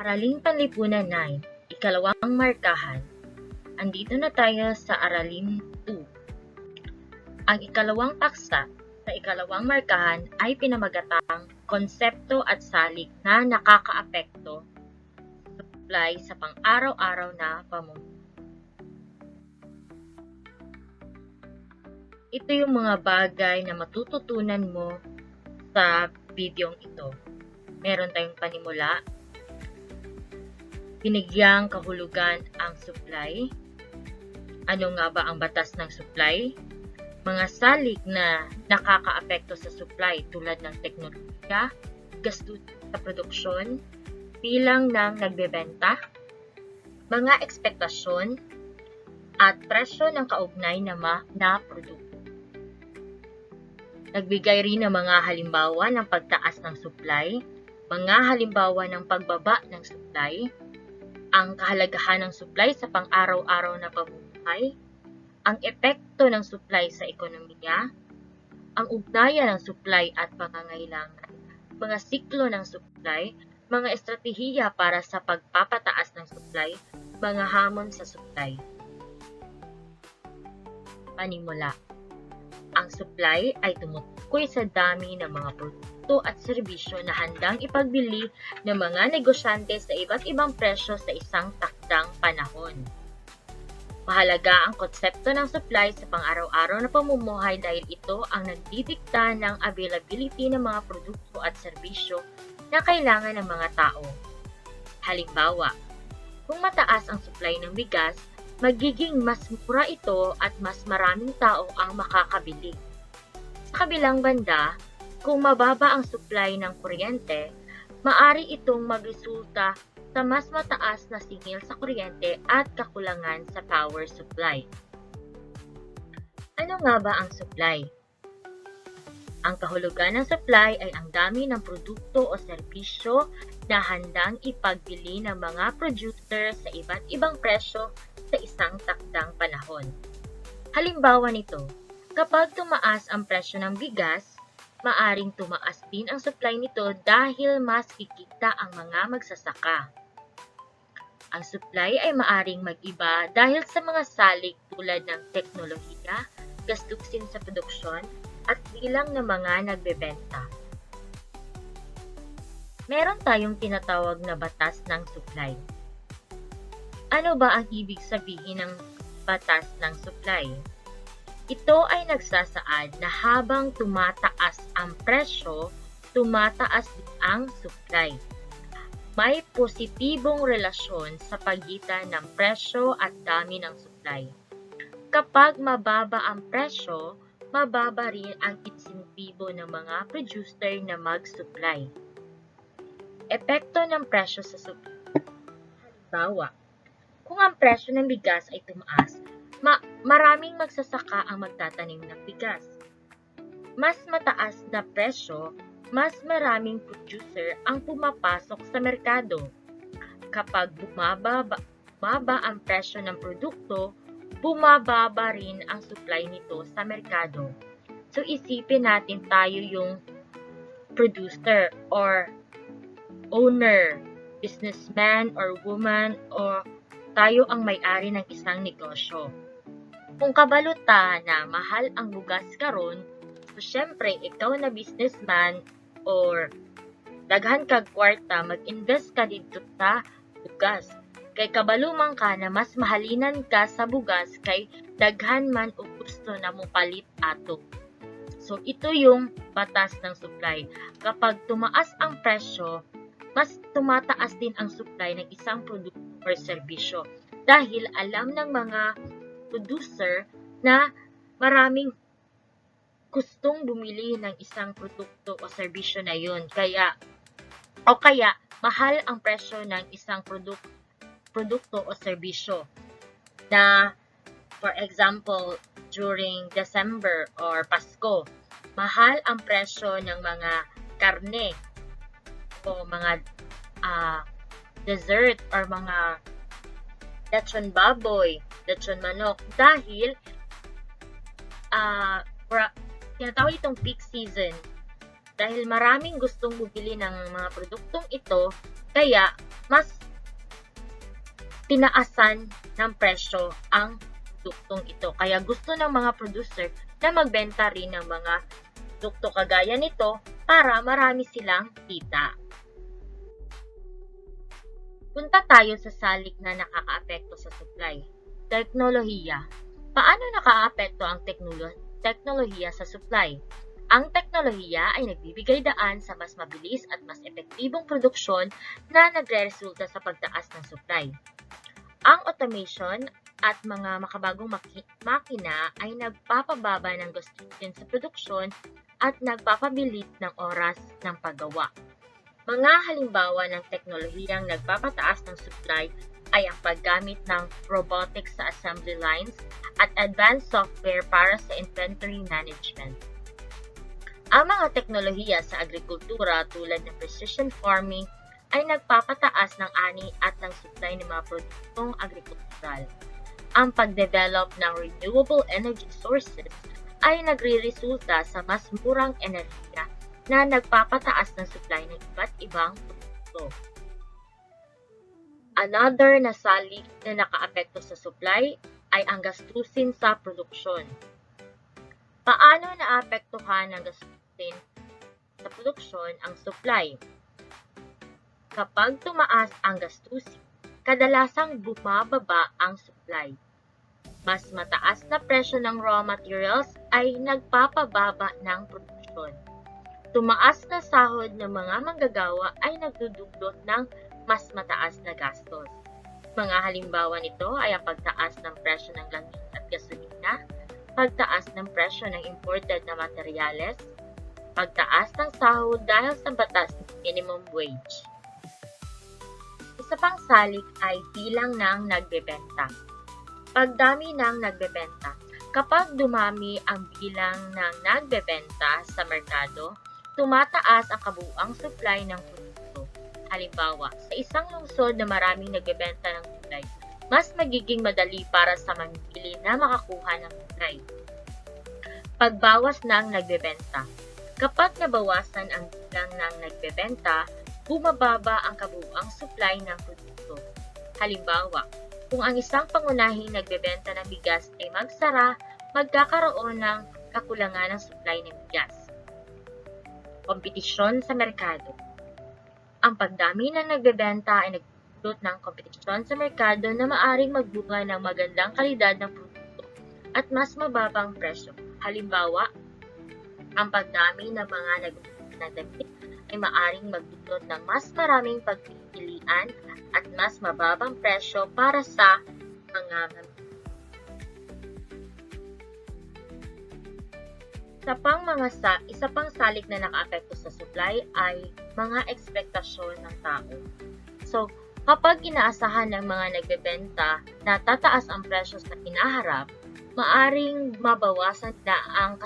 Araling Panlipunan 9, Ikalawang Markahan. Andito na tayo sa Aralin 2. Ang ikalawang paksa sa ikalawang markahan ay pinamagatang konsepto at salik na nakakaapekto supply sa pang-araw-araw na pamumuhay. Ito yung mga bagay na matututunan mo sa videong ito. Meron tayong panimula, binigyang kahulugan ang supply. Ano nga ba ang batas ng supply? Mga salik na nakakaapekto sa supply tulad ng teknolohiya, gastos sa produksyon, bilang ng nagbebenta, mga ekspektasyon, at presyo ng kaugnay na, ma- na produkto. Nagbigay rin ng mga halimbawa ng pagtaas ng supply, mga halimbawa ng pagbaba ng supply, ang kahalagahan ng supply sa pang-araw-araw na pamumuhay, ang epekto ng supply sa ekonomiya, ang ugnayan ng supply at pangangailangan, mga siklo ng supply, mga estratehiya para sa pagpapataas ng supply, mga hamon sa supply. Panimula Ang supply ay tumutukoy sa dami ng mga produkto at serbisyo na handang ipagbili ng mga negosyante sa iba't ibang presyo sa isang takdang panahon. Mahalaga ang konsepto ng supply sa pang-araw-araw na pamumuhay dahil ito ang nagdidikta ng availability ng mga produkto at serbisyo na kailangan ng mga tao. Halimbawa, kung mataas ang supply ng bigas, magiging mas mura ito at mas maraming tao ang makakabili. Kabilang banda, kung mababa ang supply ng kuryente, maari itong magresulta sa mas mataas na singil sa kuryente at kakulangan sa power supply. Ano nga ba ang supply? Ang kahulugan ng supply ay ang dami ng produkto o serbisyo na handang ipagbili ng mga producer sa iba't ibang presyo sa isang takdang panahon. Halimbawa nito, kapag tumaas ang presyo ng bigas, maaring tumaas din ang supply nito dahil mas kikita ang mga magsasaka. Ang supply ay maaring mag-iba dahil sa mga salik tulad ng teknolohiya, gastusin sa produksyon, at bilang ng mga nagbebenta. Meron tayong tinatawag na batas ng supply. Ano ba ang ibig sabihin ng batas ng supply? Ito ay nagsasaad na habang tumataas ang presyo, tumataas din ang supply. May positibong relasyon sa pagitan ng presyo at dami ng supply. Kapag mababa ang presyo, mababa rin ang insentibo ng mga producer na mag-supply. Epekto ng presyo sa supply. Halimbawa, kung ang presyo ng bigas ay tumaas, ma- maraming magsasaka ang magtatanim ng bigas. Mas mataas na presyo, mas maraming producer ang pumapasok sa merkado. Kapag bumababa, bumaba ang presyo ng produkto, bumababa rin ang supply nito sa merkado. So isipin natin tayo yung producer or owner, businessman or woman or tayo ang may-ari ng isang negosyo. Kung kabaluta na mahal ang bugas karon, so syempre ikaw na businessman or daghan kag kwarta mag-invest ka dito sa bugas. Kay kabaluman ka na mas mahalinan ka sa bugas kay daghan man o gusto na mo palit ato. So ito yung batas ng supply. Kapag tumaas ang presyo, mas tumataas din ang supply ng isang produkto or serbisyo dahil alam ng mga producer na maraming gustong bumili ng isang produkto o serbisyo na yun. Kaya, o kaya mahal ang presyo ng isang produk produkto o serbisyo na for example during December or Pasko mahal ang presyo ng mga karne o mga ah, dessert or mga lechon baboy, lechon manok dahil ah pra- tinatawag itong peak season dahil maraming gustong bumili ng mga produktong ito kaya mas tinaasan ng presyo ang produktong ito. Kaya gusto ng mga producer na magbenta rin ng mga produkto kagaya nito para marami silang kita. Punta tayo sa salik na nakakaapekto sa supply. Teknolohiya. Paano nakakaapekto ang teknolo- teknolohiya sa supply? Ang teknolohiya ay nagbibigay daan sa mas mabilis at mas epektibong produksyon na nagre-resulta sa pagtaas ng supply. Ang automation at mga makabagong maki- makina ay nagpapababa ng gastusin sa produksyon at nagpapabilis ng oras ng paggawa. Mga halimbawa ng teknolohiyang nagpapataas ng supply ay ang paggamit ng robotics sa assembly lines at advanced software para sa inventory management. Ang mga teknolohiya sa agrikultura tulad ng precision farming ay nagpapataas ng ani at ng supply ng mga produktong agrikultural. Ang pagdevelop ng renewable energy sources ay nagre-resulta sa mas murang enerhiya na nagpapataas ng supply ng iba't ibang produkto. Another na salik na nakaapekto sa supply ay ang gastusin sa produksyon. Paano naapektuhan ng gastusin sa produksyon ang supply? Kapag tumaas ang gastusin, kadalasang bumababa ang supply. Mas mataas na presyo ng raw materials ay nagpapababa ng produksyon. Tumaas na sahod ng mga manggagawa ay nagdudulot ng mas mataas na gastos. Mga halimbawa nito ay ang pagtaas ng presyo ng langis at gasolina, pagtaas ng presyo ng imported na materyales, pagtaas ng sahod dahil sa batas ng minimum wage. Isa pang salik ay bilang ng nagbebenta. Pagdami ng nagbebenta. Kapag dumami ang bilang ng nagbebenta sa merkado, tumataas ang kabuuang supply ng. Halimbawa, sa isang lungsod na maraming nagbebenta ng gulay, mas magiging madali para sa mamimili na makakuha ng gulay. Pagbawas ng nagbebenta. Kapag nabawasan ang bilang ng nagbebenta, bumababa ang kabuuang supply ng produkto. Halimbawa, kung ang isang pangunahing nagbebenta ng bigas ay magsara, magkakaroon ng kakulangan ng supply ng bigas. Kompetisyon sa merkado. Ang pagdami ng nagbebenta ay nagdulot ng kompetisyon sa merkado na maaring magbunga ng magandang kalidad ng produkto at mas mababang presyo. Halimbawa, ang pagdami ng mga nagbebenta ng damit ay maaring magdulot ng mas maraming pagpipilian at mas mababang presyo para sa mga. Isa pang mga sa, isa pang salik na nakaapekto sa supply ay mga ekspektasyon ng tao. So, kapag inaasahan ng mga nagbebenta na tataas ang presyo sa hinaharap, maaring mabawasan na ang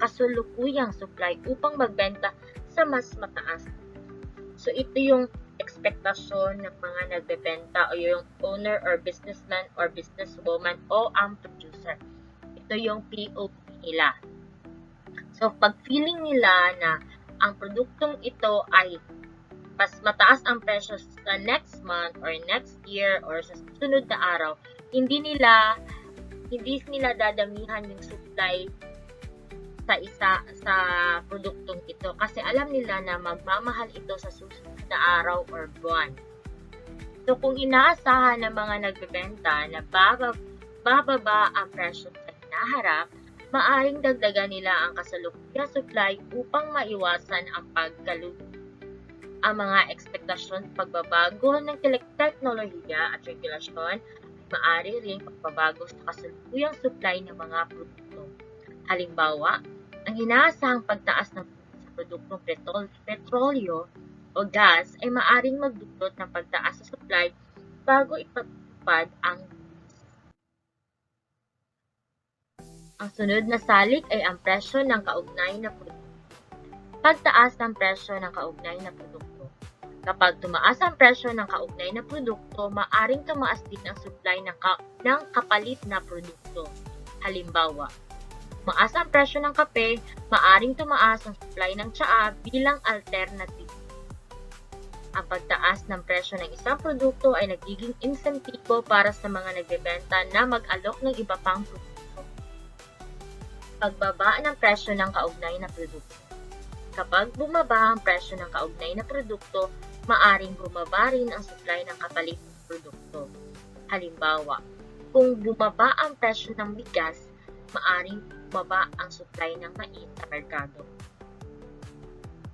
kasulukuyang supply upang magbenta sa mas mataas. So, ito yung ekspektasyon ng mga nagbebenta o yung owner or businessman or businesswoman o ang producer. Ito yung POP nila. So, pag feeling nila na ang produktong ito ay mas mataas ang presyo sa next month or next year or sa susunod na araw, hindi nila hindi nila dadamihan yung supply sa isa sa produktong ito kasi alam nila na magmamahal ito sa susunod na araw or buwan. So kung inaasahan ng mga nagbebenta na bababa, bababa ang presyo sa hinaharap, maaring dagdagan nila ang kasalukuyang supply upang maiwasan ang pagkalugi. Ang mga ekspektasyon sa pagbabago ng teknolohiya at regulasyon maaari ring pagbabago sa kasalukuyang supply ng mga produkto. Halimbawa, ang inaasahang pagtaas ng sa produktong petrol, petrolyo o gas ay maaring magdulot ng pagtaas sa supply bago ipatupad ang Ang sunod na salik ay ang presyo ng kaugnay na produkto. Pagtaas ng presyo ng kaugnay na produkto. Kapag tumaas ang presyo ng kaugnay na produkto, maaring tumaas din ang supply ng, ka- ng kapalit na produkto. Halimbawa, tumaas ang presyo ng kape, maaring tumaas ang supply ng tsaa bilang alternative. Ang pagtaas ng presyo ng isang produkto ay nagiging insentibo para sa mga nagbebenta na mag-alok ng iba pang produkto pagbaba ng presyo ng kaugnay na produkto. Kapag bumaba ang presyo ng kaugnay na produkto, maaring bumaba rin ang supply ng kapalit ng produkto. Halimbawa, kung bumaba ang presyo ng bigas, maaring bumaba ang supply ng mais sa merkado.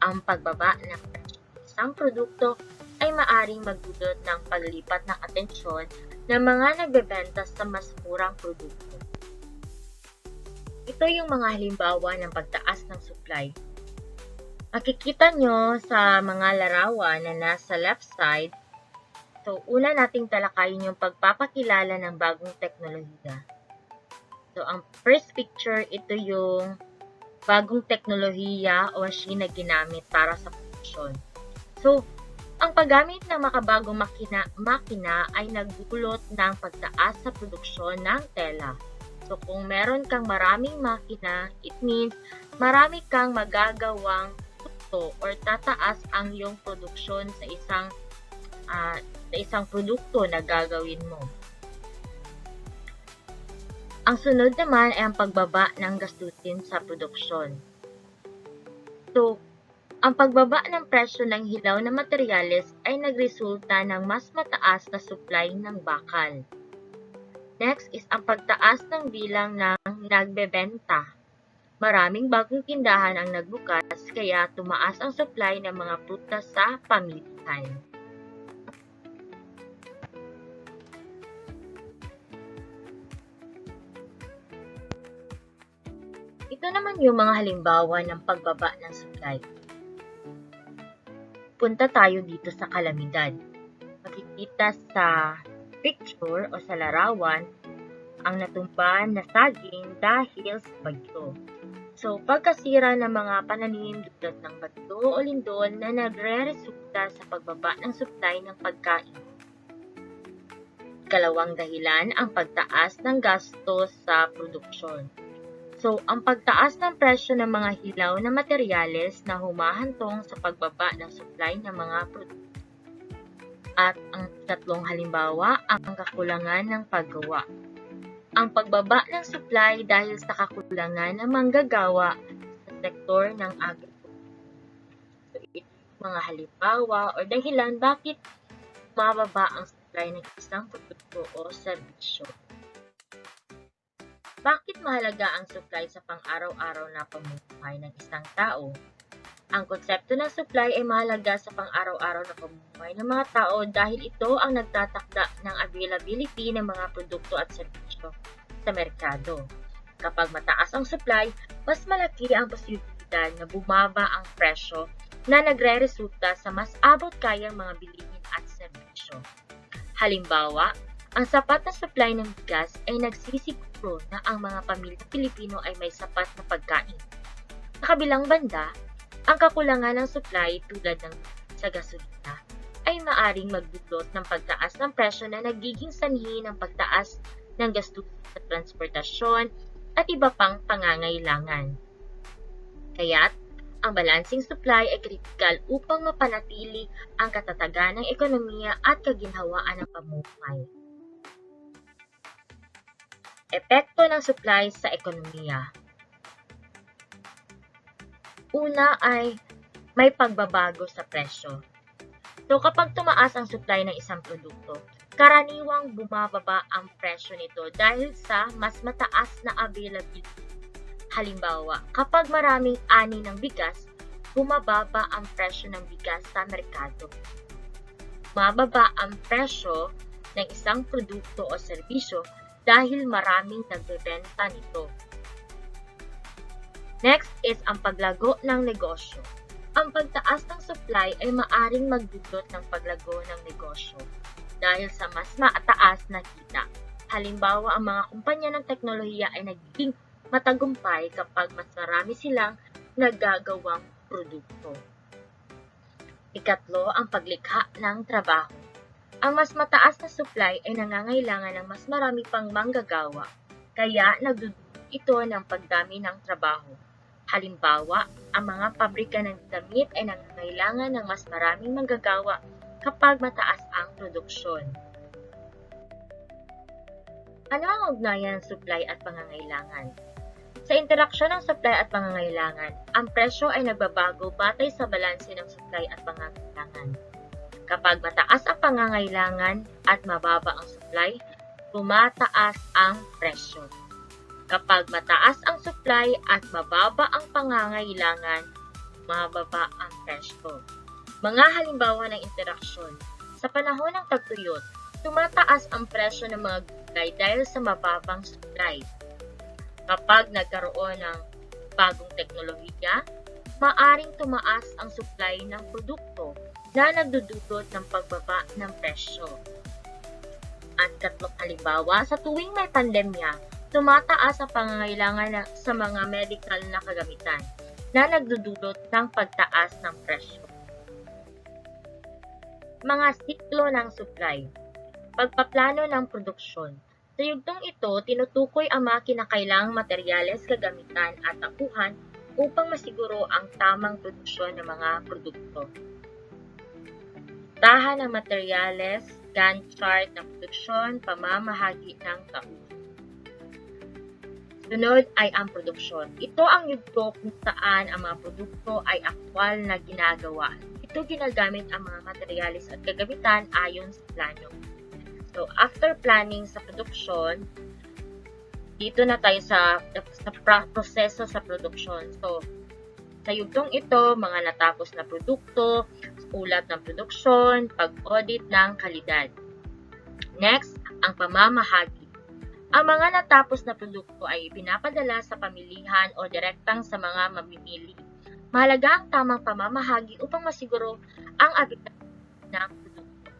Ang pagbaba ng presyo ng isang produkto ay maaring magdulot ng paglipat ng atensyon ng mga nagbebenta sa mas murang produkto. Ito yung mga halimbawa ng pagtaas ng supply. Makikita nyo sa mga larawan na nasa left side, so una nating talakayin yung pagpapakilala ng bagong teknolohiya. So ang first picture, ito yung bagong teknolohiya o machine na ginamit para sa produksyon. So, ang paggamit ng makabagong makina, makina ay nagdulot ng pagtaas sa produksyon ng tela. So, kung meron kang maraming makina, it means marami kang magagawang produkto or tataas ang iyong produksyon sa isang uh, sa isang produkto na gagawin mo. Ang sunod naman ay ang pagbaba ng gastusin sa produksyon. So, ang pagbaba ng presyo ng hilaw na materyales ay nagresulta ng mas mataas na supply ng bakal. Next is ang pagtaas ng bilang ng nagbebenta. Maraming bagong tindahan ang nagbukas kaya tumaas ang supply ng mga prutas sa pamilihan. Ito naman yung mga halimbawa ng pagbaba ng supply. Punta tayo dito sa kalamidad. Makikita sa picture o sa larawan ang natumbahan na saging dahil sa bagyo. So, pagkasira ng mga pananim dulot ng bagyo o lindol na nagre-resulta sa pagbaba ng supply ng pagkain. Kalawang dahilan ang pagtaas ng gastos sa produksyon. So, ang pagtaas ng presyo ng mga hilaw na materyales na humahantong sa pagbaba ng supply ng mga produkto. At ang tatlong halimbawa, ang kakulangan ng paggawa. Ang pagbaba ng supply dahil sa kakulangan ng manggagawa sa sektor ng agriculture. So, ito mga halimbawa o dahilan bakit mababa ang supply ng isang produkto o serbisyo. Bakit mahalaga ang supply sa pang-araw-araw na pamumuhay ng isang tao? Ang konsepto ng supply ay mahalaga sa pang-araw-araw na pamumuhay ng mga tao dahil ito ang nagtatakda ng availability ng mga produkto at serbisyo sa merkado. Kapag mataas ang supply, mas malaki ang posibilidad na bumaba ang presyo na nagre-resulta sa mas abot kayang mga bilihin at serbisyo. Halimbawa, ang sapat na supply ng bigas ay nagsisiguro na ang mga pamilyang Pilipino ay may sapat na pagkain. Sa kabilang banda, ang kakulangan ng supply tulad ng sa gasolina ay maaring magdulot ng pagtaas ng presyo na nagiging sanhi ng pagtaas ng gastos sa transportasyon at iba pang pangangailangan. Kaya't, ang balancing supply ay kritikal upang mapanatili ang katatagan ng ekonomiya at kaginhawaan ng pamumuhay. Epekto ng supply sa ekonomiya Una ay may pagbabago sa presyo. So kapag tumaas ang supply ng isang produkto, karaniwang bumababa ang presyo nito dahil sa mas mataas na availability. Halimbawa, kapag maraming ani ng bigas, bumababa ang presyo ng bigas sa merkado. Mababa ang presyo ng isang produkto o serbisyo dahil maraming nagbebenta nito. Next is ang paglago ng negosyo. Ang pagtaas ng supply ay maaring magdulot ng paglago ng negosyo dahil sa mas mataas na kita. Halimbawa, ang mga kumpanya ng teknolohiya ay nagiging matagumpay kapag mas marami silang nagagawang produkto. Ikatlo, ang paglikha ng trabaho. Ang mas mataas na supply ay nangangailangan ng mas marami pang manggagawa, kaya nagdudulot ito ng pagdami ng trabaho. Halimbawa, ang mga pabrika ng damit ay nangangailangan ng mas maraming manggagawa kapag mataas ang produksyon. Ano ang ugnayan ng supply at pangangailangan? Sa interaksyon ng supply at pangangailangan, ang presyo ay nagbabago batay sa balanse ng supply at pangangailangan. Kapag mataas ang pangangailangan at mababa ang supply, tumataas ang presyo. Kapag mataas ang supply at mababa ang pangangailangan, mababa ang presyo. Mga halimbawa ng interaksyon. Sa panahon ng tagtuyot, tumataas ang presyo ng mga gulay dahil sa mababang supply. Kapag nagkaroon ng bagong teknolohiya, maaring tumaas ang supply ng produkto na nagdudulot ng pagbaba ng presyo. At tatlong halimbawa, sa tuwing may pandemya, tumataas ang pangangailangan na- sa mga medical na kagamitan na nagdudulot ng pagtaas ng presyo. Mga siklo ng supply Pagpaplano ng produksyon Sa yugtong ito, tinutukoy ang mga kinakailangang materyales, kagamitan at tapuhan upang masiguro ang tamang produksyon ng mga produkto. Tahan ng materyales, Gantt chart ng produksyon, pamamahagi ng tauhan. Sunod ay ang produksyon. Ito ang yugto kung saan ang mga produkto ay aktwal na ginagawa. Ito ginagamit ang mga materyales at kagamitan ayon sa plano. So, after planning sa produksyon, dito na tayo sa, sa proseso sa produksyon. So, sa yugtong ito, mga natapos na produkto, ulat ng produksyon, pag-audit ng kalidad. Next, ang pamamahagi. Ang mga natapos na produkto ay pinapadala sa pamilihan o direktang sa mga mamimili. Mahalaga ang tamang pamamahagi upang masiguro ang abitat ng produkto.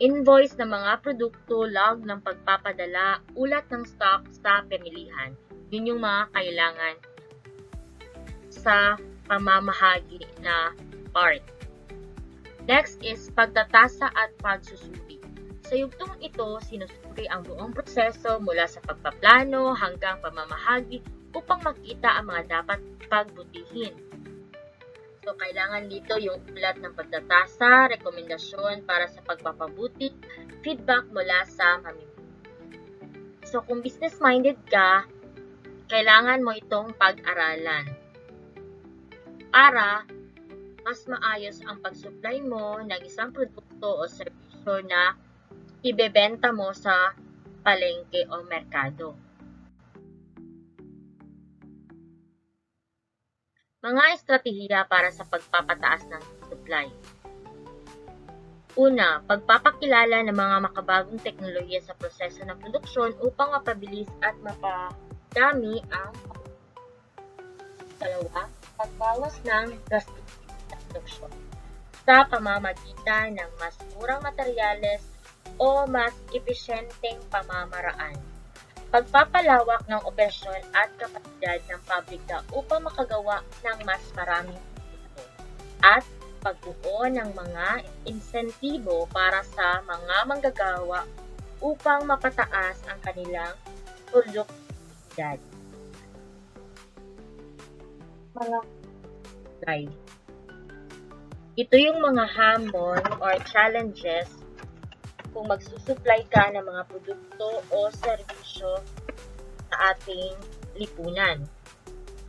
Invoice ng mga produkto, log ng pagpapadala, ulat ng stock sa pamilihan. Yun yung mga kailangan sa pamamahagi na part. Next is pagtatasa at pagsusuri. Sa yugtong ito, sinusuri ang buong proseso mula sa pagpaplano hanggang pamamahagi upang makita ang mga dapat pagbutihin. So, kailangan dito yung ulat ng pagtatasa, rekomendasyon para sa pagpapabuti, feedback mula sa mamimili. So, kung business-minded ka, kailangan mo itong pag-aralan para mas maayos ang pag-supply mo ng isang produkto o serbisyo na ibebenta mo sa palengke o merkado. Mga estratehiya para sa pagpapataas ng supply. Una, pagpapakilala ng mga makabagong teknolohiya sa proseso ng produksyon upang mapabilis at mapadami ang Dalawa, pagbawas ng gastos sa produksyon sa pamamagitan ng mas murang materyales o mas epesyenteng pamamaraan. Pagpapalawak ng operasyon at kapasidad ng pabrika upang makagawa ng mas maraming produkto. At pagbuo ng mga insentibo para sa mga manggagawa upang mapataas ang kanilang produktibidad. Mga supply. Ito yung mga hamon or challenges kung magsusupply ka ng mga produkto o serbisyo sa ating lipunan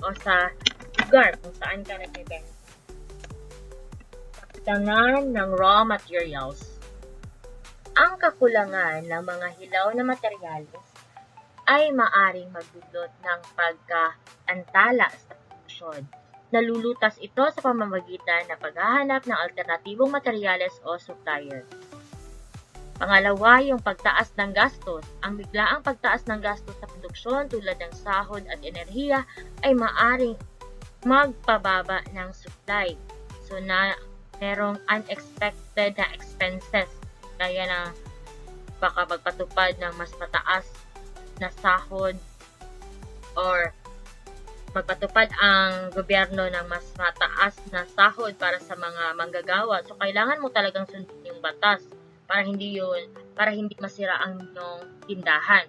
o sa lugar kung saan ka nagbebenta. Kakulangan ng raw materials. Ang kakulangan ng mga hilaw na materyales ay maaring magdulot ng pagkaantala sa produksyon. Nalulutas ito sa pamamagitan ng paghahanap ng alternatibong materyales o supplier. Pangalawa, yung pagtaas ng gastos. Ang biglaang pagtaas ng gastos sa produksyon tulad ng sahod at enerhiya ay maaring magpababa ng supply. So na merong unexpected na expenses kaya na baka magpatupad ng mas mataas na sahod or magpatupad ang gobyerno ng mas mataas na sahod para sa mga manggagawa. So kailangan mo talagang sundin yung batas para hindi yun, para hindi masira ang inyong tindahan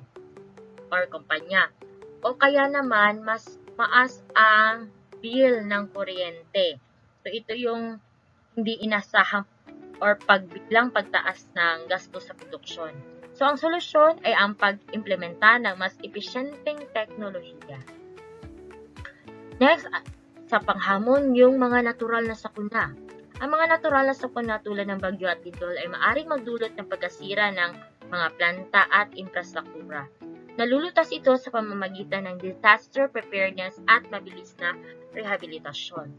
or kumpanya. O kaya naman mas maas ang bill ng kuryente. So ito yung hindi inasahang or pagbilang pagtaas ng gasto sa produksyon. So ang solusyon ay ang pag-implementa ng mas epesyenteng teknolohiya. Next, sa panghamon, yung mga natural na sakuna. Ang mga natural na sakuna tulad ng bagyo at lindol ay maaring magdulot ng pagkasira ng mga planta at infrastruktura. Nalulutas ito sa pamamagitan ng disaster preparedness at mabilis na rehabilitasyon.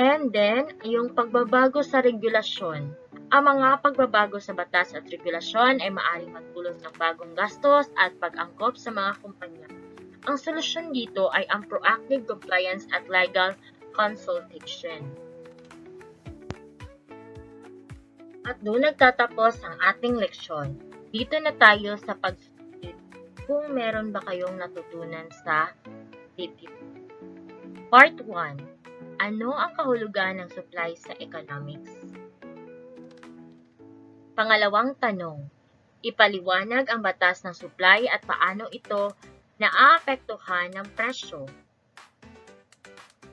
And then, yung pagbabago sa regulasyon. Ang mga pagbabago sa batas at regulasyon ay maaaring magdulot ng bagong gastos at pag-angkop sa mga kumpanya. Ang solusyon dito ay ang proactive compliance at legal consultation. At doon nagtatapos ang ating leksyon. Dito na tayo sa pagsusulit kung meron ba kayong natutunan sa video. Part 1. Ano ang kahulugan ng supply sa economics? Pangalawang tanong. Ipaliwanag ang batas ng supply at paano ito naaapektuhan ng presyo.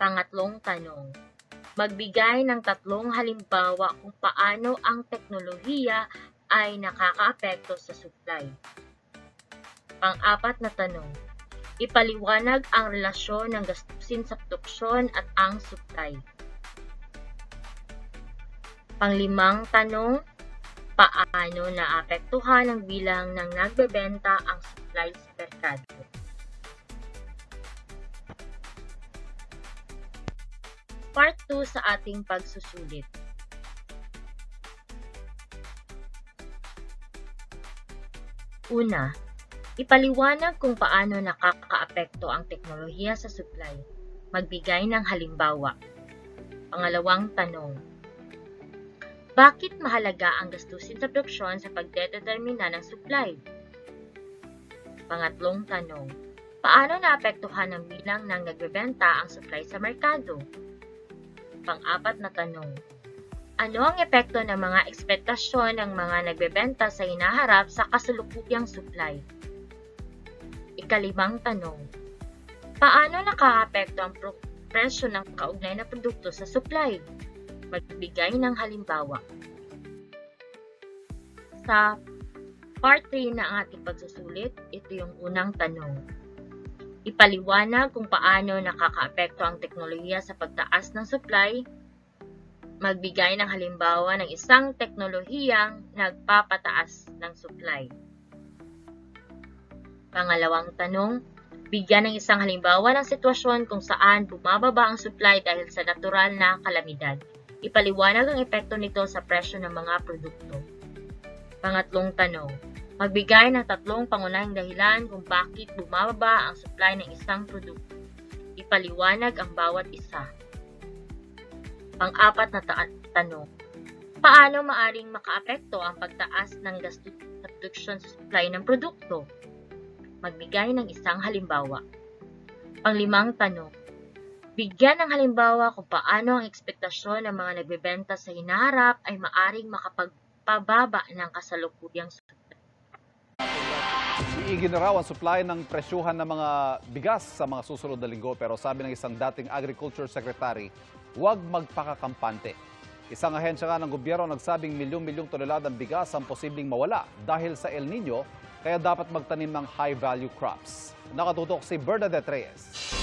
Pangatlong tanong. Magbigay ng tatlong halimbawa kung paano ang teknolohiya ay nakakaapekto sa supply. Pang-apat na tanong. Ipaliwanag ang relasyon ng gastusin sa produksyon at ang supply. Panglimang tanong, paano naapektuhan ng bilang ng nagbebenta ang supply sa merkado? Part 2 sa ating pagsusulit. Una, ipaliwanag kung paano nakakaapekto ang teknolohiya sa supply. Magbigay ng halimbawa. Pangalawang tanong, bakit mahalaga ang gastusin sa produksyon sa pagdedetermina ng supply? Pangatlong tanong, paano naapektuhan ng bilang ng nagbebenta ang supply sa merkado? Pang-apat na tanong, ano ang epekto ng mga ekspektasyon ng mga nagbebenta sa hinaharap sa kasalukuyang supply? Ikalimang tanong, paano nakakaapekto ang presyo ng kaugnay na produkto sa supply? Magbigay ng halimbawa. Sa part 3 na ating pagsusulit, ito yung unang tanong. Ipaliwanag kung paano nakakaapekto ang teknolohiya sa pagtaas ng supply. Magbigay ng halimbawa ng isang teknolohiyang nagpapataas ng supply. Pangalawang tanong, bigyan ng isang halimbawa ng sitwasyon kung saan bumababa ang supply dahil sa natural na kalamidad. Ipaliwanag ang epekto nito sa presyo ng mga produkto. Pangatlong tanong, magbigay ng tatlong pangunahing dahilan kung bakit bumababa ang supply ng isang produkto. Ipaliwanag ang bawat isa. Pang-apat na ta- tanong, paano maaring makaapekto ang pagtaas ng gasto sa produksyon sa supply ng produkto? Magbigay ng isang halimbawa. Panglimang tanong, Bigyan ng halimbawa kung paano ang ekspektasyon ng mga nagbebenta sa hinaharap ay maaring makapagpababa ng kasalukuyang supply. Ang supply ng presyuhan ng mga bigas sa mga susunod na linggo pero sabi ng isang dating Agriculture Secretary, huwag magpakakampante. Isang ahensya nga ng gobyerno nagsabing milyong-milyong toneladang bigas ang posibleng mawala dahil sa El Nino kaya dapat magtanim ng high-value crops. Nakatutok si Bernadette Reyes.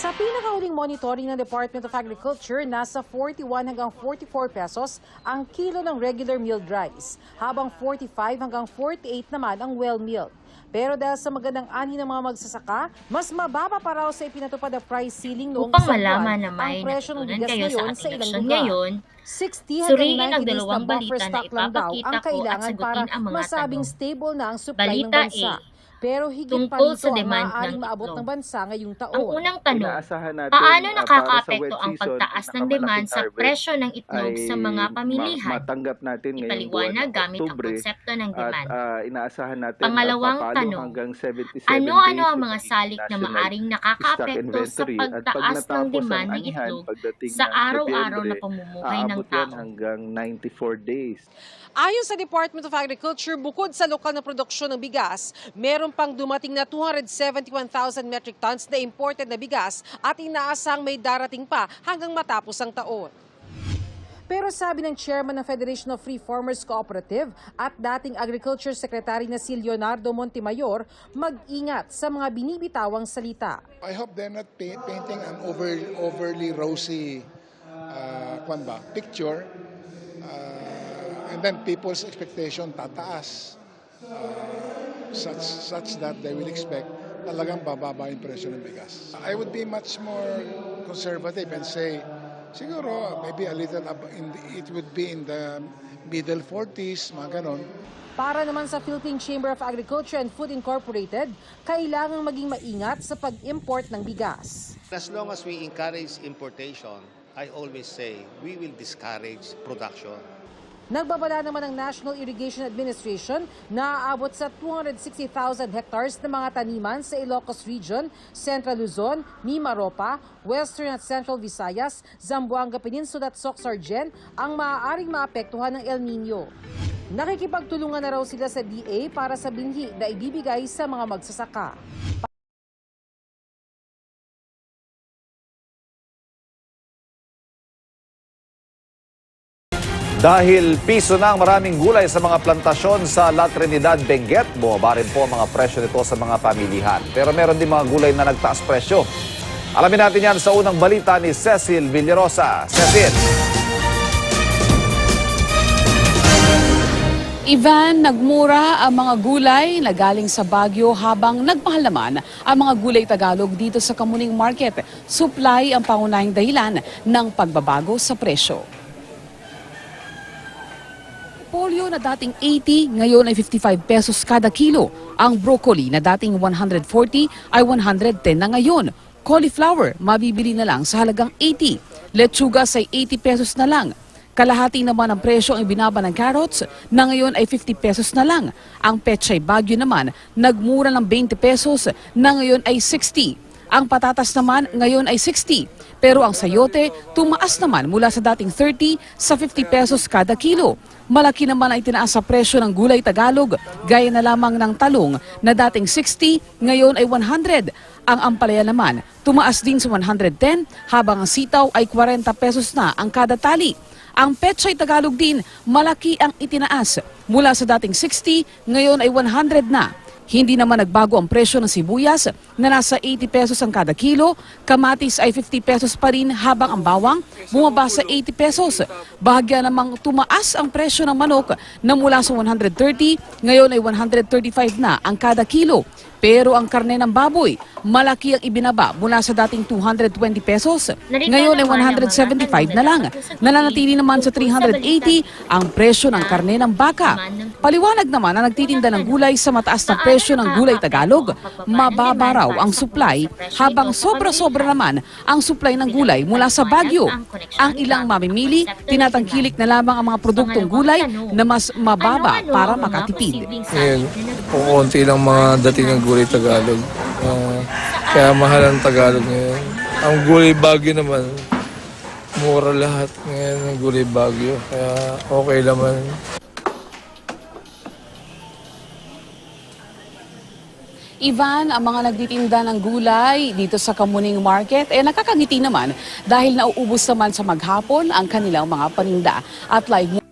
Sa pinakauling monitoring ng Department of Agriculture, nasa 41 hanggang 44 pesos ang kilo ng regular milled rice, habang 45 hanggang 48 naman ang well milled. Pero dahil sa magandang ani ng mga magsasaka, mas mababa pa raw sa ipinatupad na price ceiling noong Upang malaman na may ang presyo ng bigas kayo sa sa ilang lugar. ngayon, 60 suriin ang 90 days dalawang balita na ipapakita ko at sagutin ang mga masabing tanong. stable na ang supply ng Balita bansa. A. Pero higit pa rito sa ang demand maaaring ng maabot ng bansa ngayong taon. Ang unang tanong, paano ah, nakakaapekto ang pagtaas ng demand sa presyo ng itlog sa mga ma- pamilihan? matanggap natin ngayong buwan Ipaliwanag gamit ang konsepto ng at demand. ah, inaasahan natin Pangalawang papalo tanong, hanggang 77 Ano-ano ang mga salik na maaring nakakaapekto sa. At pagtaas ng demand ng itlog sa araw-araw na pamumuhay ng tao? hanggang 94 days. Ayon sa Department of Agriculture, bukod sa lokal na produksyon ng bigas, meron pang dumating na 271,000 metric tons na imported na bigas at inaasang may darating pa hanggang matapos ang taon. Pero sabi ng chairman ng Federation of Free Farmers Cooperative at dating Agriculture Secretary na si Leonardo Montemayor, mag-ingat sa mga binibitawang salita. I hope they're not pa- painting an over, overly rosy uh, kwan ba, picture. Uh, and then people's expectation tataas uh, such, such that they will expect talagang bababa yung presyo ng bigas. I would be much more conservative and say, siguro maybe a little, ab- in the, it would be in the middle 40s, mga ganon. Para naman sa Philippine Chamber of Agriculture and Food Incorporated, kailangang maging maingat sa pag-import ng bigas. As long as we encourage importation, I always say we will discourage production. Nagbabala naman ng National Irrigation Administration na aabot sa 260,000 hectares na mga taniman sa Ilocos Region, Central Luzon, Mimaropa, Western at Central Visayas, Zamboanga Peninsula at Soxargen ang maaaring maapektuhan ng El Nino. Nakikipagtulungan na raw sila sa DA para sa binhi na ibibigay sa mga magsasaka. Dahil piso na ang maraming gulay sa mga plantasyon sa La Trinidad, Benguet, bumaba rin po ang mga presyo nito sa mga pamilihan. Pero meron din mga gulay na nagtaas presyo. Alamin natin yan sa unang balita ni Cecil Villarosa. Cecil. Ivan, nagmura ang mga gulay na galing sa Baguio habang nagmahal naman ang mga gulay Tagalog dito sa Kamuning Market. Supply ang pangunahing dahilan ng pagbabago sa presyo. Polio na dating 80, ngayon ay 55 pesos kada kilo. Ang broccoli na dating 140 ay 110 na ngayon. Cauliflower, mabibili na lang sa halagang 80. Lechugas ay 80 pesos na lang. Kalahati naman ang presyo ang ibinaba ng carrots na ngayon ay 50 pesos na lang. Ang pechay bagyo naman nagmura ng 20 pesos na ngayon ay 60. Ang patatas naman ngayon ay 60. Pero ang sayote tumaas naman mula sa dating 30 sa 50 pesos kada kilo. Malaki naman ang itinaas sa presyo ng gulay Tagalog, gaya na lamang ng talong na dating 60, ngayon ay 100. Ang ampalaya naman tumaas din sa 110 habang ang sitaw ay 40 pesos na ang kada tali. Ang pechay Tagalog din, malaki ang itinaas. Mula sa dating 60, ngayon ay 100 na. Hindi naman nagbago ang presyo ng sibuyas na nasa 80 pesos ang kada kilo, kamatis ay 50 pesos pa rin habang ang bawang bumaba sa 80 pesos. Bahagya namang tumaas ang presyo ng manok na mula sa 130, ngayon ay 135 na ang kada kilo. Pero ang karne ng baboy, malaki ang ibinaba mula sa dating 220 pesos. Ngayon ay 175 na lang. Nananatili naman sa 380 ang presyo ng karne ng baka. Paliwanag naman na nagtitinda ng gulay sa mataas na presyo ng gulay Tagalog, mababa raw ang supply habang sobra-sobra naman ang supply ng gulay mula sa Baguio. Ang ilang mamimili, tinatangkilik na lamang ang mga produktong gulay na mas mababa para makatipid. Ngayon, kung konti lang mga dating ng gulay Tagalog. Ah, kaya mahal ang Tagalog ngayon. Ang gulay Baguio naman, mura lahat ngayon ng gulay Baguio. Kaya okay naman. Ivan, ang mga nagtitinda ng gulay dito sa Kamuning Market, eh nakakangiti naman dahil nauubos naman sa maghapon ang kanilang mga paninda. At live